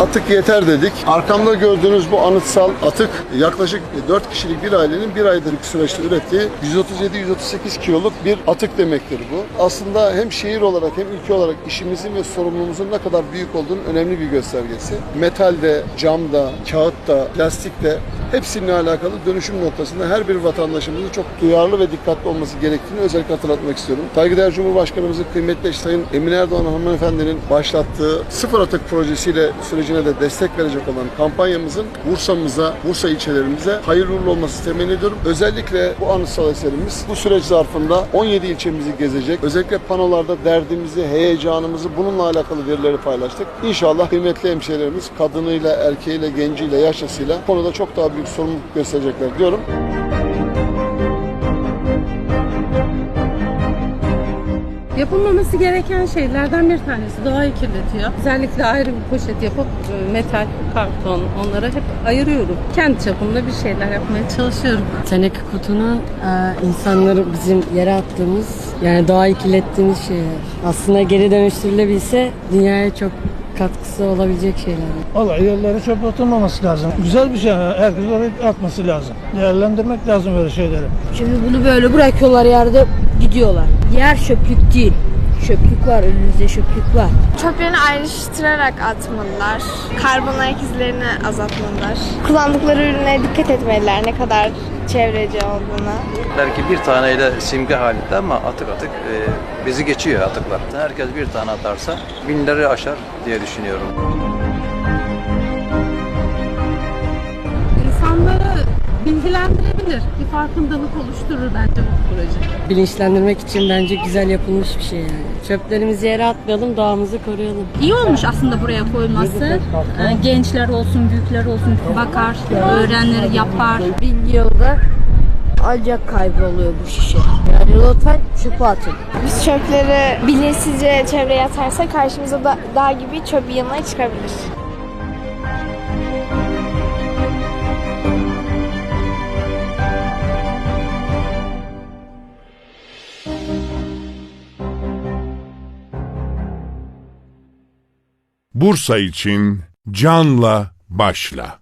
Atık yeter dedik. Arkamda gördüğünüz bu anıtsal atık yaklaşık 4 kişilik bir ailenin bir aydır süreçte ürettiği 137-138 kiloluk bir atık demektir bu. Aslında hem şehir olarak hem ülke olarak işimizin ve sorumluluğumuzun ne kadar büyük olduğunun önemli bir göstergesi. Metalde, camda, kağıtta, plastikte hepsininle alakalı dönüşüm noktasında her bir vatandaşımızın çok duyarlı ve dikkatli olması gerektiğini özellikle hatırlatmak istiyorum. Saygıdeğer Cumhurbaşkanımızın kıymetli eşi Sayın Emine Erdoğan hanımefendinin başlattığı sıfır atık projesiyle sürecine de destek verecek olan kampanyamızın Bursa'mıza, Bursa ilçelerimize hayırlı uğurlu olması temenni ediyorum. Özellikle bu anıtsal eserimiz bu süreç zarfında 17 ilçemizi gezecek. Özellikle panolarda derdimizi, heyecanımızı bununla alakalı verileri paylaştık. İnşallah kıymetli hemşehrilerimiz kadınıyla, erkeğiyle, genciyle, yaşlısıyla konuda çok daha büyük sorumluluk gösterecekler diyorum. Yapılmaması gereken şeylerden bir tanesi doğayı kirletiyor. Özellikle ayrı bir poşet yapıp e, metal, karton onlara hep ayırıyorum. Kendi çapımda bir şeyler yapmaya çalışıyorum. Teneke kutunun e, insanları bizim yere attığımız yani doğayı kirlettiğimiz şeyler. Aslında geri dönüştürülebilse dünyaya çok katkısı olabilecek şeyler. Vallahi yerlere çöp atılmaması lazım. Güzel bir şey. Herkes oraya atması lazım. Değerlendirmek lazım böyle şeyleri. Şimdi bunu böyle bırakıyorlar yerde gidiyorlar. Yer çöplük değil. Çöplük var önünüzde çöplük var. Çöplerini ayrıştırarak atmalılar. Karbon ayak izlerini azaltmalılar. Kullandıkları ürüne dikkat etmeliler ne kadar çevreci olduğuna. Belki bir taneyle simge halinde ama atık atık e, bizi geçiyor atıklar. Herkes bir tane atarsa binleri aşar diye düşünüyorum. İnsanları bilgilendirebilir. Farkındalık oluşturur bence bu proje. Bilinçlendirmek için bence güzel yapılmış bir şey yani. Çöplerimizi yere atmayalım, doğamızı koruyalım. İyi olmuş aslında buraya koyması. Ee, Gençler olsun, büyükler olsun bakar, öğrenir, yapar. Bilgi yolda ancak kayboluyor bu şişe. Yani lütfen çöpe atın. Biz çöpleri bilinçsizce çevreye atarsak karşımıza da dağ gibi çöp yanına çıkabilir. Bursa için canla başla.